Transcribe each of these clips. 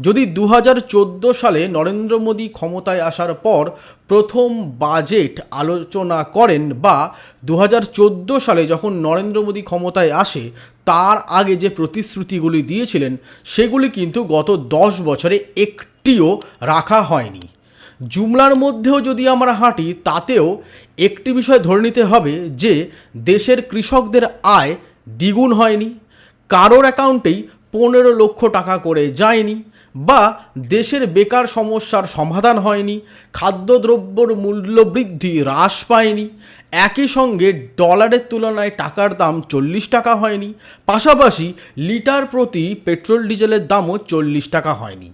যদি দু হাজার চোদ্দ সালে নরেন্দ্র মোদী ক্ষমতায় আসার পর প্রথম বাজেট আলোচনা করেন বা দু হাজার চোদ্দ সালে যখন নরেন্দ্র মোদী ক্ষমতায় আসে, তার আগে যে প্রতিশ্রুতিগুলি দিয়েছিলেন, সেগুলি কিন্তু গত দশ বছরে একটিও রাখা হয়নি। জুমলার মধ্যেও যদি আমরা হাঁটি, তাতেও একটি বিষয় ধরে নিতে হবে যে, দেশের কৃষকদের আয় দ্বিগুণ হয়নি, কারোর অ্যাকাউন্টেই পনেরো লক্ষ টাকা করে যায়নি বা দেশের বেকার সমস্যার সমাধান হয়নি, খাদ্যদ্রব্যর মূল্যবৃদ্ধি হ্রাস পায়নি, একই সঙ্গে ডলারের তুলনায় টাকার দাম চল্লিশ টাকা হয়নি, পাশাপাশি লিটার প্রতি পেট্রোল ডিজেলের দামও চল্লিশ টাকা হয়নি।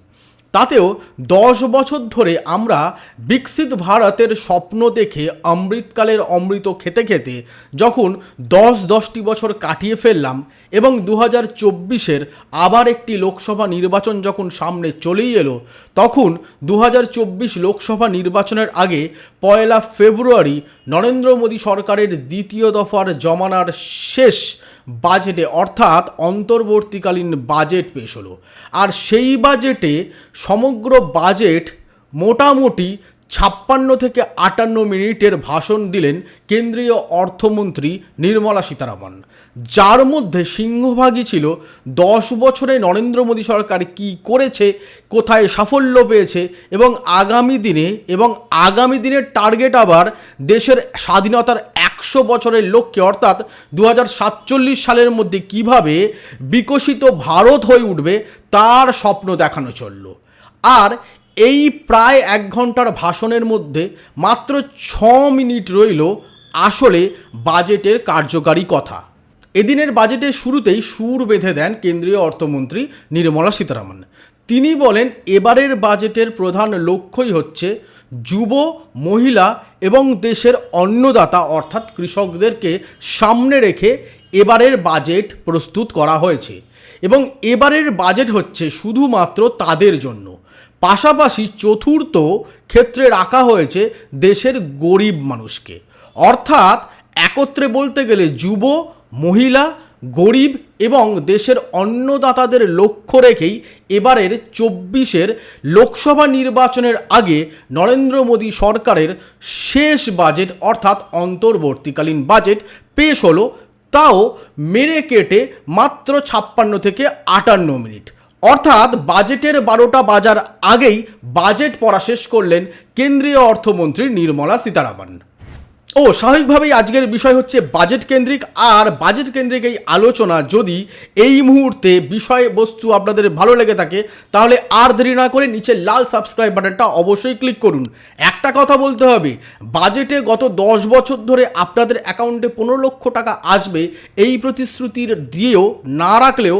তাতেও দশ বছর ধরে আমরা বিকশিত ভারতের স্বপ্ন দেখে অমৃতকালের অমৃত খেতে খেতে যখন দশ দশটি বছর কাটিয়ে ফেললাম এবং দু হাজার চব্বিশের আবার একটি লোকসভা নির্বাচন যখন সামনে চলেই এলো, তখন দু হাজার চব্বিশ লোকসভা নির্বাচনের আগে পয়লা ফেব্রুয়ারি নরেন্দ্র মোদী সরকারের দ্বিতীয় দফার জমানার শেষ বাজেটে অর্থাৎ অন্তর্বর্তীকালীন বাজেট পেশ হলো। আর সেই বাজেটে সমগ্র বাজেট মোটামুটি ছাপ্পান্ন থেকে আটান্ন মিনিটের ভাষণ দিলেন কেন্দ্রীয় অর্থমন্ত্রী নির্মলা সীতারামন। যার মধ্যে সিংহভাগই ছিল, দশ বছরে নরেন্দ্র মোদী সরকার কি করেছে, কোথায় সাফল্য পেয়েছে এবং আগামী দিনে এবং আগামী দিনের টার্গেট আবার দেশের স্বাধীনতার একশো বছরের লক্ষ্যে অর্থাৎ দু হাজার সাতচল্লিশ সালের মধ্যে কীভাবে বিকশিত ভারত হয়ে উঠবে, তার স্বপ্ন দেখানো চলল। আর এই প্রায় এক ঘণ্টার ভাষণের মধ্যে মাত্র ছ মিনিট রইল আসলে বাজেটের কার্যকারী কথা। এদিনের বাজেটের শুরুতেই সুর বেঁধে দেন কেন্দ্রীয় অর্থমন্ত্রী নির্মলা সীতারামন। তিনি বলেন, এবারের বাজেটের প্রধান লক্ষ্যই হচ্ছে যুব, মহিলা এবং দেশের অন্নদাতা অর্থাৎ কৃষকদেরকে সামনে রেখে এবারের বাজেট প্রস্তুত করা হয়েছে। এবং এবারের বাজেট হচ্ছে শুধুমাত্র তাদের জন্য। পাশাপাশি চতুর্থ ক্ষেত্রে রাখা হয়েছে দেশের গরিব মানুষকে। অর্থাৎ একত্রে বলতে গেলে যুব, মহিলা, গরিব এবং দেশের অন্নদাতাদের লক্ষ্য রেখেই এবারের চব্বিশের লোকসভা নির্বাচনের আগে নরেন্দ্র মোদী সরকারের শেষ বাজেট অর্থাৎ অন্তর্বর্তীকালীন বাজেট পেশ হলো, তাও মেরে কেটে মাত্র ছাপ্পান্ন থেকে আটান্ন মিনিট। অর্থাৎ বাজেটের বারোটা বাজার আগেই বাজেট পড়া শেষ করলেন কেন্দ্রীয় অর্থমন্ত্রী নির্মলা সীতারামন। ও, স্বাভাবিকভাবেই আজকের বিষয় হচ্ছে বাজেট কেন্দ্রিক, আর বাজেট কেন্দ্রিক এই আলোচনা যদি এই মুহূর্তে বিষয়বস্তু আপনাদের ভালো লেগে থাকে, তাহলে আর দেরি না করে নিচে লাল সাবস্ক্রাইব বাটনটা অবশ্যই ক্লিক করুন। একটা কথা বলতে হবে বাজেটে গত দশ বছর ধরে আপনাদের অ্যাকাউন্টে পনেরো লক্ষ টাকা আসবে, এই প্রতিশ্রুতির দিয়েও না রাখলেও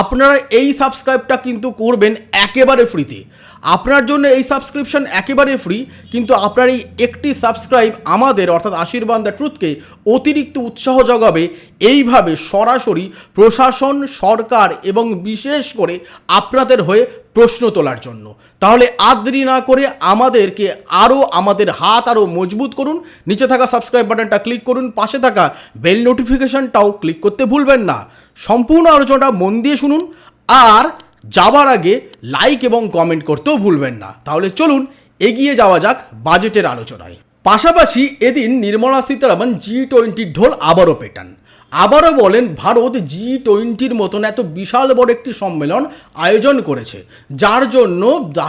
আপনারা এই সাবস্ক্রাইবটা কিন্তু করবেন একেবারে ফ্রিতে আপনার জন্য এই সাবস্ক্রিপশন একেবারে ফ্রি কিন্তু আপনার এই একটি সাবস্ক্রাইব আমাদের, অর্থাৎ আশীর্বাদ দ্য ট্রুথকে অতিরিক্ত উৎসাহ জগাবে এইভাবে সরাসরি প্রশাসন, সরকার এবং বিশেষ করে আপনাদের হয়ে প্রশ্ন তোলার জন্য। তাহলে আদ্রি না করে আমাদেরকে আরও আমাদের হাত আরও মজবুত করুন, নিচে থাকা সাবস্ক্রাইব বাটনটা ক্লিক করুন, পাশে থাকা বেল নোটিফিকেশনটাও ক্লিক করতে ভুলবেন না। সম্পূর্ণ আলোচনাটা মন দিয়ে শুনুন, আর যাওয়ার আগে লাইক এবং কমেন্ট করতেও ভুলবেন না। তাহলে চলুন এগিয়ে যাওয়া যাক বাজেটের আলোচনায়। পাশাপাশি এদিন নির্মলা সীতারামন জি টোয়েন্টির ঢোল আবারও পেটান। আবারও বলেন, ভারত জি টোয়েন্টির মতন এত বিশাল বড় একটি সম্মেলন আয়োজন করেছে, যার জন্য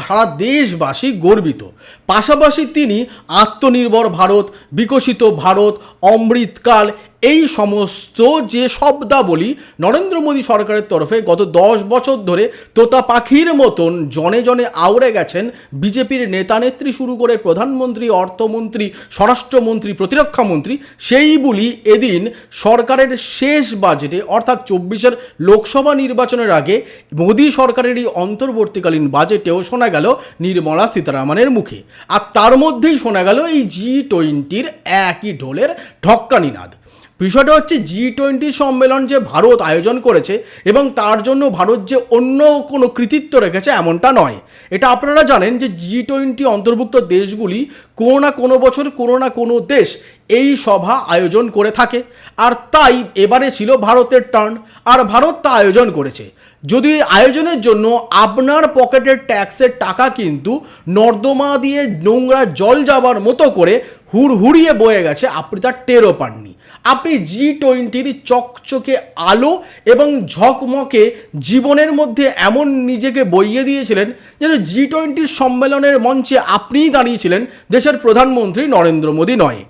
সারা দেশবাসী গর্বিত। পাশাপাশি তিনি আত্মনির্ভর ভারত, বিকশিত ভারত, অমৃতকাল এই সমস্ত যে শব্দাবলী নরেন্দ্র মোদী সরকারের তরফে গত দশ বছর ধরে তোতা পাখির মতন জনে জনে আউড়ে গেছেন বিজেপির নেতা নেত্রী শুরু করে প্রধানমন্ত্রী, অর্থমন্ত্রী, স্বরাষ্ট্রমন্ত্রী, প্রতিরক্ষা মন্ত্রী, সেই এদিন সরকারের শেষ বাজেটে, অর্থাৎ চব্বিশের লোকসভা নির্বাচনের আগে মোদী সরকারের এই অন্তর্বর্তীকালীন বাজেটেও শোনা গেল নির্মলা সীতারামনের মুখে। আর তার মধ্যেই শোনা গেল এই জি টোয়েন্টির একই ঢোলের ঢক্কানিনাদ। বিষয়টা হচ্ছে জি টোয়েন্টি সম্মেলন যে ভারত আয়োজন করেছে এবং তার জন্য ভারত যে অন্য কোনো কৃতিত্ব রেখেছে এমনটা নয়। এটা আপনারা জানেন যে জি টোয়েন্টি অন্তর্ভুক্ত দেশগুলি কোনো না কোনো বছর কোনো না কোনো দেশ এই সভা আয়োজন করে থাকে। আর তাই এবারে ছিল ভারতের টার্ন আর ভারত তা আয়োজন করেছে। যদি আয়োজনের জন্য আপনার পকেটের ট্যাক্সের টাকা কিন্তু নর্দমা দিয়ে নোংরা জল যাবার মতো করে হুড়হুড়িয়ে বয়ে গেছে, আপনি তার টেরও পাননি। আপনি জি টোয়েন্টির চকচকে আলো এবং ঝকমকে জীবনের মধ্যে এমন নিজেকে বইয়ে দিয়েছিলেন যেন জি টোয়েন্টির সম্মেলনের মঞ্চে আপনিই দাঁড়িয়েছিলেন দেশের প্রধানমন্ত্রী নরেন্দ্র মোদী নয়।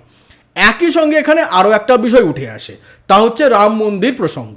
একই সঙ্গে এখানে আরও একটা বিষয় উঠে আসে, তা হচ্ছে রাম মন্দির প্রসঙ্গ।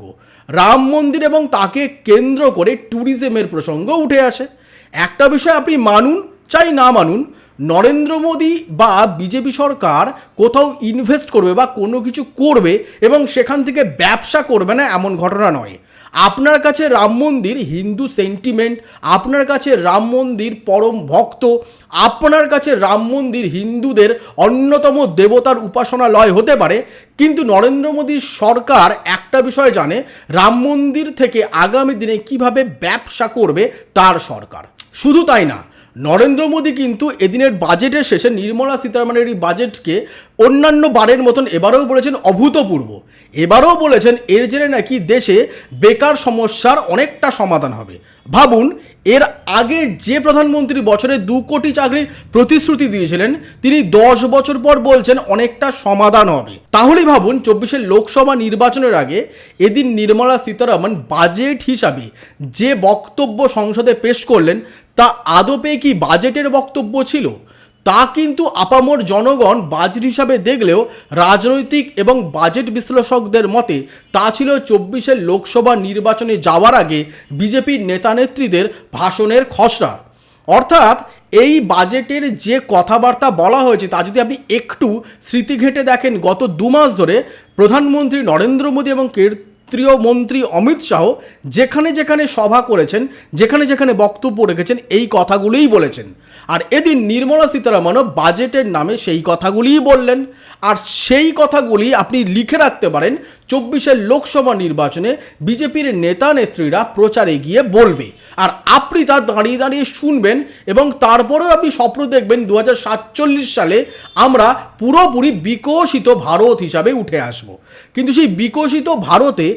রাম মন্দির এবং তাকে কেন্দ্র করে ট্যুরিজমের প্রসঙ্গ উঠে আসে। একটা বিষয় আপনি মানুন, চাই না মানুন নরেন্দ্র মোদী বা বিজেপি সরকার কোথাও ইনভেস্ট করবে বা কোনো কিছু করবে এবং সেখান থেকে ব্যবসা করবে না এমন ঘটনা নয়। আপনার কাছে রাম মন্দির, হিন্দু সেন্টিমেন্ট আপনার কাছে রাম মন্দির, পরম ভক্ত, আপনার কাছে রাম মন্দির, হিন্দুদের অন্যতম দেবতার উপাসনালয় হতে পারে, কিন্তু নরেন্দ্র মোদীর সরকার একটা বিষয় জানে, রাম মন্দির থেকে আগামী দিনে কীভাবে ব্যবসা করবে তার সরকার। শুধু তাই না নরেন্দ্র মোদী কিন্তু এদিনের বাজেটের শেষে নির্মলা সীতারামনের এই বাজেটকে অন্যান্য বারের মতন এবারেও বলেছেন অভূতপূর্ব। এবারেও বলেছেন এর জেরে নাকি দেশে বেকার সমস্যার অনেকটা সমাধান হবে। ভাবুন, এর আগে যে প্রধানমন্ত্রী বছরে দু কোটি চাকরির প্রতিশ্রুতি দিয়েছিলেন, তিনি দশ বছর পর বলছেন অনেকটা সমাধান হবে। তাহলেই ভাবুন, চব্বিশের লোকসভা নির্বাচনের আগে এদিন নির্মলা সীতারামন বাজেট হিসাবে যে বক্তব্য সংসদে পেশ করলেন তা আদপে কি বাজেটের বক্তব্য ছিল? তা কিন্তু আপামর জনগণ বাজেট হিসাবে দেখলেও রাজনৈতিক এবং বাজেট বিশ্লেষকদের মতে তা ছিল চব্বিশের লোকসভা নির্বাচনে যাওয়ার আগে বিজেপির নেতানেত্রীদের ভাষণের খসড়া। অর্থাৎ এই বাজেটের যে কথাবার্তা বলা হয়েছে তা যদি আপনি একটু স্মৃতি ঘেঁটে দেখেন, গত দু মাস ধরে প্রধানমন্ত্রী নরেন্দ্র মোদী এবং কেন্দ্রীয় মন্ত্রী অমিত শাহ যেখানে যেখানে সভা করেছেন, যেখানে যেখানে বক্তব্য রেখেছেন, এই কথাগুলিই বলেছেন। আর এদিন নির্মলা সীতারামনও বাজেটের নামে সেই কথাগুলিই বললেন। আর সেই কথাগুলি আপনি লিখে রাখতে পারেন চব্বিশের লোকসভা নির্বাচনে বিজেপির নেতা নেত্রীরা প্রচারে গিয়ে বলবে, আর আপনি তা দাঁড়িয়ে দাঁড়িয়ে শুনবেন এবং তারপরেও আপনি স্বপ্ন দেখবেন দু হাজার সাতচল্লিশ সালে আমরা পুরোপুরি বিকশিত ভারত হিসাবে উঠে আসব। কিন্তু সেই বিকশিত ভারতে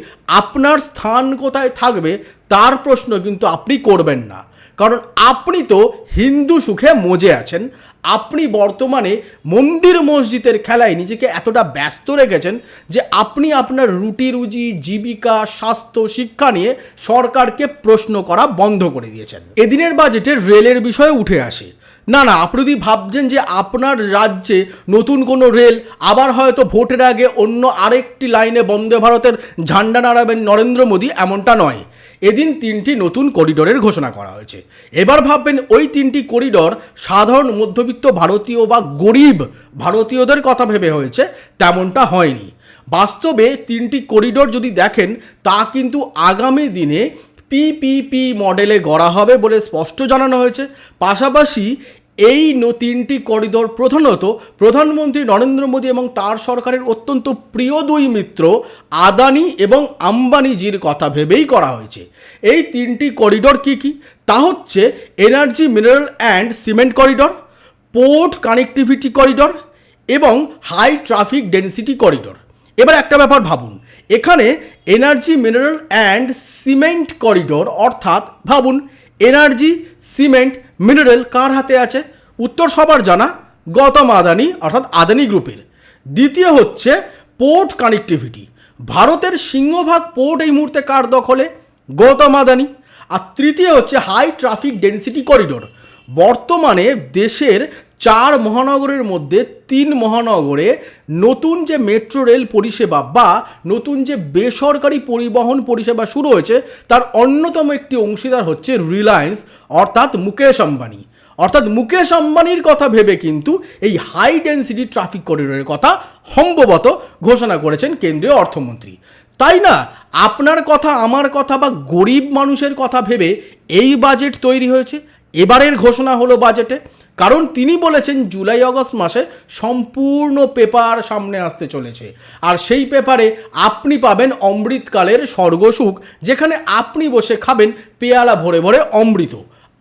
আপনার স্থান কোথায় থাকবে, তার প্রশ্ন কিন্তু আপনি করবেন না। কারণ আপনি তো হিন্দু সুখে মজে আছেন আপনি বর্তমানে মন্দির মসজিদের খেলায় নিজেকে এতটা ব্যস্ত রেখেছেন যে আপনি আপনার রুটি, রুজি, জীবিকা, স্বাস্থ্য, শিক্ষা নিয়ে সরকারকে প্রশ্ন করা বন্ধ করে দিয়েছেন। এদিনের বাজেটে রেলের বিষয়ে উঠে আসে। না না, আপনি যদি ভাবছেন যে আপনার রাজ্যে নতুন কোনো রেল, আবার হয়তো ভোটের আগে অন্য আরেকটি লাইনে বন্দে ভারতের ঝান্ডা নাড়াবেন নরেন্দ্র মোদী, এমনটা নয়। এদিন তিনটি নতুন করিডোরের ঘোষণা করা হয়েছে। এবার ভাববেন ওই তিনটি করিডোর সাধারণ মধ্যবিত্ত ভারতীয় বা গরিব ভারতীয়দের কথা ভেবে হয়েছে, তেমনটা হয়নি। বাস্তবে তিনটি করিডোর যদি দেখেন, তা কিন্তু আগামী দিনে পিপিপি মডেলে গড়া হবে বলে স্পষ্ট জানানো হয়েছে। পাশাপাশি এই তিনটি করিডোর প্রধানত প্রধানমন্ত্রী নরেন্দ্র মোদী এবং তার সরকারের অত্যন্ত প্রিয় দুই মিত্র আদানি এবং আম্বানিজির কথা ভেবেই করা হয়েছে। এই তিনটি করিডোর কি কি? তা হচ্ছে energy, mineral and cement corridor, port connectivity corridor এবং হাই ট্রাফিক ডেন্সিটি করিডোর। এবার একটা ব্যাপার ভাবুন, এখানে energy, mineral and cement corridor অর্থাৎ, ভাবুন, এনার্জি, সিমেন্ট, মিনারেল কার হাতে আছে? উত্তর সবার জানা, গৌতম আদানি, অর্থাৎ আদানি গ্রুপের। দ্বিতীয় হচ্ছে পোর্ট কানেক্টিভিটি। ভারতের সিংহভাগ পোর্ট এই মুহূর্তে কার দখলে? গৌতম আদানি। আর তৃতীয় হচ্ছে হাই ট্রাফিক ডেন্সিটি করিডোর। বর্তমানে দেশের চার মহানগরের মধ্যে তিন মহানগরে নতুন যে মেট্রো রেল পরিষেবা বা নতুন যে বেসরকারি পরিবহন পরিষেবা শুরু হয়েছে, তার অন্যতম একটি অংশীদার হচ্ছে রিলায়েন্স, অর্থাৎ মুকেশ আম্বানি। অর্থাৎ মুকেশ আম্বানির কথা ভেবে কিন্তু এই হাই ডেন্সিটি ট্রাফিক করিডোরের কথা সম্ভবত ঘোষণা করেছেন কেন্দ্রীয় অর্থমন্ত্রী। তাই না? আপনার কথা, আমার কথা বা গরিব মানুষের কথা ভেবে এই বাজেট তৈরি হয়েছে। এবারের ঘোষণা হলো বাজেটে কারণ তিনি বলেছেন জুলাই, অগস্ট মাসে সম্পূর্ণ পেপার সামনে আসতে চলেছে। আর সেই পেপারে আপনি পাবেন অমৃতকালের স্বর্গসুখ, যেখানে আপনি বসে খাবেন পেয়ালা ভরে ভরে অমৃত।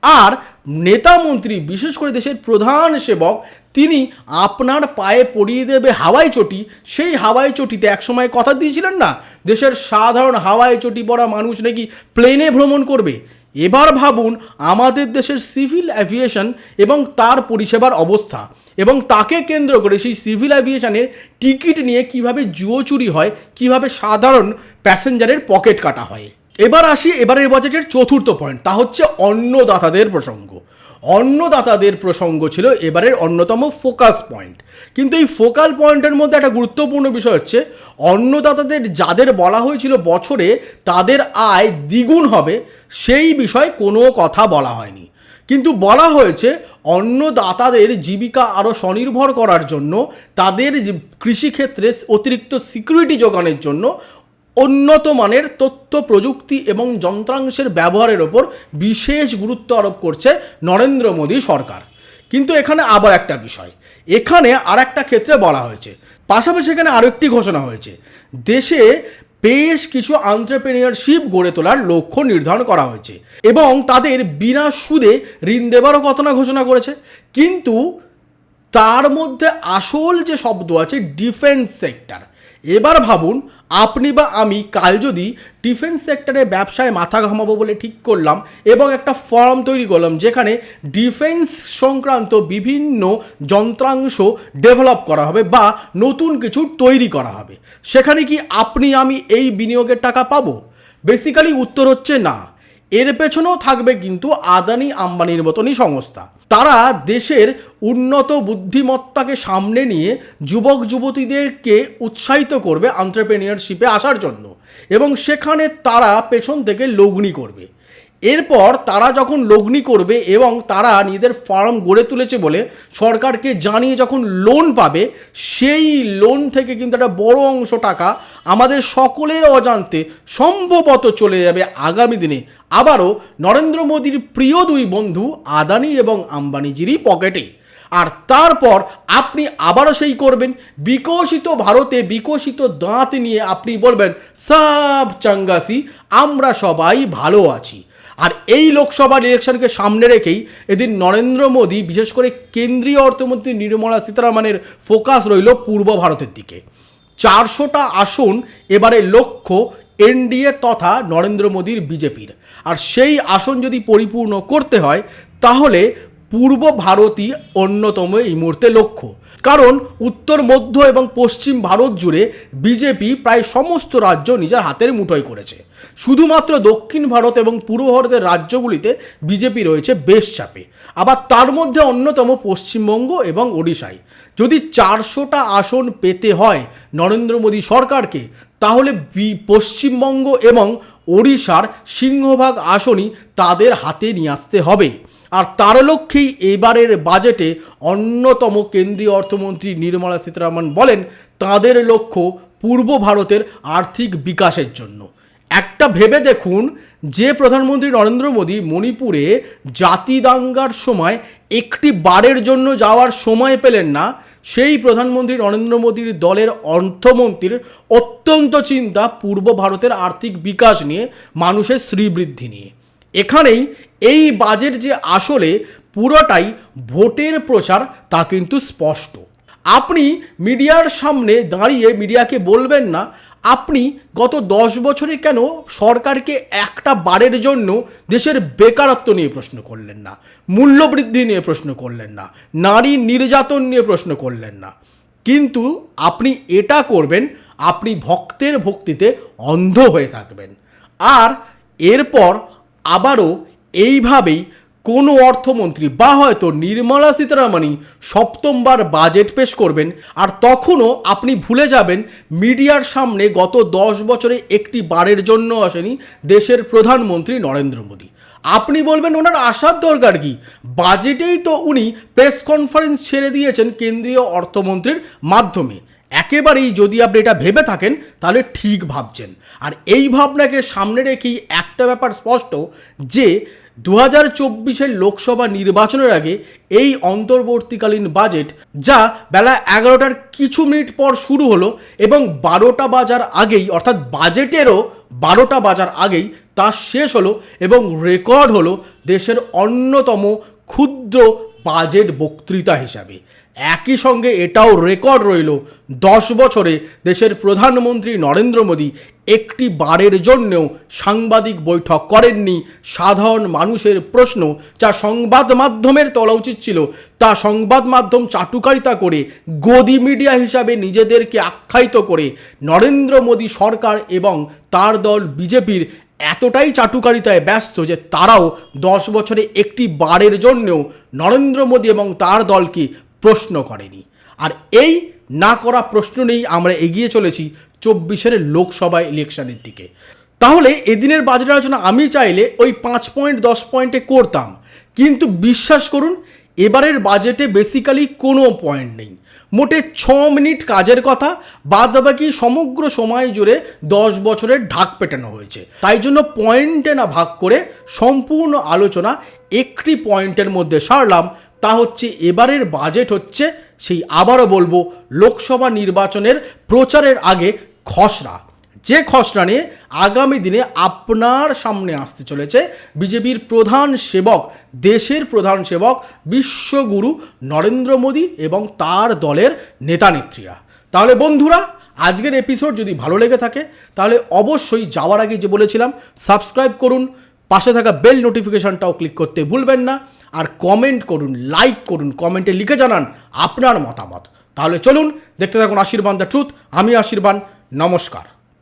আর নেতা মন্ত্রী, বিশেষ করে দেশের প্রধান সেবক, তিনি আপনার পায়ে পড়িয়ে দেবে হাওয়াই চটি। সেই হাওয়াই চটিতে একসময় কথা দিয়েছিলেন না? দেশের সাধারণ হাওয়াই চটি পড়া মানুষ নাকি প্লেনে ভ্রমণ করবে? এবার ভাবুন আমাদের দেশের সিভিল অ্যাভিয়েশন এবং তার পরিষেবার অবস্থা। এবং তাকে কেন্দ্র করে সেই সিভিল অ্যাভিয়েশনের টিকিট নিয়ে কীভাবে জুয়ো চুরি হয়, কীভাবে সাধারণ প্যাসেঞ্জারের পকেট কাটা হয়। এবার আসি এবারের বাজেটের চতুর্থ পয়েন্ট, তা হচ্ছে অন্নদাতাদের প্রসঙ্গ। অন্নদাতাদের প্রসঙ্গ ছিল এবারের অন্যতম ফোকাস পয়েন্ট। কিন্তু এই ফোকাল পয়েন্টের মধ্যে একটা গুরুত্বপূর্ণ বিষয় হচ্ছে, অন্নদাতাদের যাদের বলা হয়েছিল বছরে তাদের আয় দ্বিগুণ হবে, সেই বিষয়ে কোনো কথা বলা হয়নি। কিন্তু বলা হয়েছে, অন্নদাতাদের জীবিকা আরও স্বনির্ভর করার জন্য, তাদের কৃষিক্ষেত্রে অতিরিক্ত সিকিউরিটি যোগানের জন্য উন্নত মানের তথ্য, প্রযুক্তি এবং যন্ত্রাংশের ব্যবহারের ওপর বিশেষ গুরুত্ব আরোপ করছে নরেন্দ্র মোদী সরকার। কিন্তু এখানে আবার একটা বিষয়। এখানে আর একটা ক্ষেত্রে বলা হয়েছে। পাশাপাশি এখানে আরও একটি ঘোষণা হয়েছে। দেশে বেশ কিছু আন্টারপ্রেনিয়রশিপ গড়ে তোলার লক্ষ্য নির্ধারণ করা হয়েছে এবং তাদের বিনা সুদে ঋণ দেবারও কথা ঘোষণা করেছে। কিন্তু তার মধ্যে আসল যে শব্দ আছে ডিফেন্স সেক্টর এবার ভাবুন, আপনি বা আমি কাল যদি ডিফেন্স সেক্টরে ব্যবসায় মাথা ঘামাবো বলে ঠিক করলাম এবং একটা ফর্ম তৈরি করলাম যেখানে ডিফেন্স সংক্রান্ত বিভিন্ন যন্ত্রাংশ ডেভেলপ করা হবে বা নতুন কিছু তৈরি করা হবে। সেখানে কি আপনি, আমি এই বিনিয়োগের টাকা পাবো? বেসিক্যালি উত্তর হচ্ছে না। এর পেছনেও থাকবে কিন্তু আদানি আম্বানির মতনই সংস্থা। তারা দেশের উন্নত বুদ্ধিমত্তাকে সামনে নিয়ে যুবক যুবতীদেরকে উৎসাহিত করবে আন্টারপ্রেনিয়ারশিপে আসার জন্য এবং সেখানে তারা পেছন থেকে লগ্নি করবে। এরপর তারা যখন লগ্নি করবে এবং তারা নিজেদের ফার্ম গড়ে তুলেছে বলে সরকারকে জানিয়ে যখন লোন পাবে, সেই লোন থেকে কিন্তু একটা বড় অংশ টাকা আমাদের সকলের অজান্তে সম্ভবত চলে যাবে আগামী দিনে। আবারও নরেন্দ্র মোদীর প্রিয় দুই বন্ধু আদানি এবং আম্বানিজিরই পকেটে। আর তারপর আপনি আবারও সেই করবেন। বিকশিত ভারতে বিকশিত দাঁত নিয়ে আপনি বলবেন, সব চাঙ্গাসি, আমরা সবাই ভালো আছি। আর এই লোকসভার ইলেকশনকে সামনে রেখেই এদিন নরেন্দ্র মোদী, বিশেষ করে কেন্দ্রীয় অর্থমন্ত্রী নির্মলা সীতারামনের ফোকাস রইল পূর্ব ভারতের দিকে। চারশোটা আসন এবারে লক্ষ্য এনডিএ তথা নরেন্দ্র মোদীর বিজেপির। আর সেই আসন যদি পরিপূর্ণ করতে হয়, তাহলে পূর্ব ভারতই অন্যতম এই মুহূর্তে লক্ষ্য। কারণ উত্তর মধ্য এবং পশ্চিম ভারত জুড়ে বিজেপি প্রায় সমস্ত রাজ্য নিজের হাতের মুঠোয় করেছে। শুধুমাত্র দক্ষিণ ভারত এবং পূর্ব ভারতের রাজ্যগুলিতে বিজেপি রয়েছে বেশ চাপে। আবার তার মধ্যে অন্যতম পশ্চিমবঙ্গ এবং ওড়িশায়। যদি চারশোটা আসন পেতে হয় নরেন্দ্র মোদী সরকারকে, তাহলে পশ্চিমবঙ্গ এবং ওড়িশার সিংহভাগ আসনই তাদের হাতে নিয়ে আসতে হবে। আর তার লক্ষ্যেই এবারের বাজেটে অন্যতম কেন্দ্রীয় অর্থমন্ত্রী নির্মলা সীতারামন বলেন, তাদের লক্ষ্য পূর্ব ভারতের আর্থিক বিকাশের জন্য। একটা ভেবে দেখুন, যে প্রধানমন্ত্রী নরেন্দ্র মোদী মণিপুরে জাতি দাঙ্গার সময় একটি বারের জন্য যাওয়ার সময় পেলেন না, সেই প্রধানমন্ত্রী নরেন্দ্র মোদীর দলের অর্থমন্ত্রীর অত্যন্ত চিন্তা পূর্ব ভারতের আর্থিক বিকাশ নিয়ে মানুষের শ্রীবৃদ্ধি নিয়ে। এখানেই এই বাজেট যে আসলে পুরোটাই ভোটের প্রচার, তা কিন্তু স্পষ্ট। আপনি মিডিয়ার সামনে দাঁড়িয়ে মিডিয়াকে বলবেন না, আপনি গত দশ বছরে কেন সরকারকে একটা বারের জন্য দেশের বেকারত্ব নিয়ে প্রশ্ন করলেন না, মূল্যবৃদ্ধি নিয়ে প্রশ্ন করলেন না, নারী নির্যাতন নিয়ে প্রশ্ন করলেন না? কিন্তু আপনি এটা করবেন, আপনি ভক্তের ভক্তিতে অন্ধ হয়ে থাকবেন। আর এরপর আবারও এইভাবেই কোনো অর্থমন্ত্রী বা হয়তো নির্মলা সীতারামনই সপ্তমবার বাজেট পেশ করবেন আর তখনও আপনি ভুলে যাবেন মিডিয়ার সামনে গত দশ বছরে একটি বারের জন্য আসেনি দেশের প্রধানমন্ত্রী নরেন্দ্র মোদী। আপনি বলবেন ওনার আসার দরকার কি? বাজেটেই তো উনি প্রেস কনফারেন্স ছেড়ে দিয়েছেন কেন্দ্রীয় অর্থমন্ত্রীর মাধ্যমে। একেবারেই যদি আপনি এটা ভেবে থাকেন, তাহলে ঠিক ভাবছেন। আর এই ভাবনাকে সামনে রেখেই একটা ব্যাপার স্পষ্ট, যে দু হাজার চব্বিশের লোকসভা নির্বাচনের আগে এই অন্তর্বর্তীকালীন বাজেট, যা বেলা এগারোটার কিছু মিনিট পর শুরু হলো এবং বারোটা বাজার আগেই, অর্থাৎ বাজেটেরও বারোটা বাজার আগেই তা শেষ হলো এবং রেকর্ড হলো দেশের অন্যতম ক্ষুদ্র বাজেট বক্তৃতা হিসাবে। একই সঙ্গে এটাও রেকর্ড রইল। দশ বছরে দেশের প্রধানমন্ত্রী নরেন্দ্র মোদী একটি বারের জন্যও সাংবাদিক বৈঠক করেননি। সাধারণ মানুষের প্রশ্ন, যা সংবাদ মাধ্যমের তোলা উচিত ছিল, তা সংবাদ মাধ্যম চাটুকারিতা করে গদি মিডিয়া হিসাবে নিজেদেরকে আখ্যায়িত করে নরেন্দ্র মোদী সরকার এবং তার দল বিজেপির এতটাই চাটুকারিতায় ব্যস্ত যে তারাও দশ বছরে একটি বারের জন্যও নরেন্দ্র মোদী এবং তার দলকে প্রশ্ন করেনি। আর এই না করা প্রশ্ন নেই আমরা এগিয়ে চলেছি চব্বিশের লোকসভা ইলেকশনের দিকে। তাহলে এদিনের বাজেট আলোচনা আমি চাইলে ওই পাঁচ পয়েন্ট, দশ পয়েন্টে করতাম। কিন্তু বিশ্বাস করুন, এবারের বাজেটে বেসিক্যালি কোনো পয়েন্ট নেই। মোটে ছ মিনিট কাজের কথা বাদ বাকি সমগ্র সময় জুড়ে দশ বছরের ঢাক পেটানো হয়েছে। তাই জন্য পয়েন্টে না ভাগ করে সম্পূর্ণ আলোচনা একটি পয়েন্টের মধ্যে সারলাম তা হচ্ছে এবারের বাজেট হচ্ছে সেই আবারও বলব লোকসভা নির্বাচনের প্রচারের আগে খসড়া। যে খসড়া নিয়ে আগামী দিনে আপনার সামনে আসতে চলেছে বিজেপির প্রধান সেবক, দেশের প্রধান সেবক বিশ্বগুরু নরেন্দ্র মোদী এবং তার দলের নেতানেত্রীরা তাহলে বন্ধুরা, আজকের এপিসোড যদি ভালো লেগে থাকে, তাহলে অবশ্যই যাওয়ার আগে যে বলেছিলাম সাবস্ক্রাইব করুন, পাশে থাকা বেল নোটিফিকেশনটাও ক্লিক করতে ভুলবেন না। আর কমেন্ট করুন লাইক করুন কমেন্টে লিখে জানান আপনার মতামত। তাহলে চলুন, দেখতে থাকুন আশীর্বাদ দ্য ট্রুথ, আমি আশীর্বাদ নমস্কার।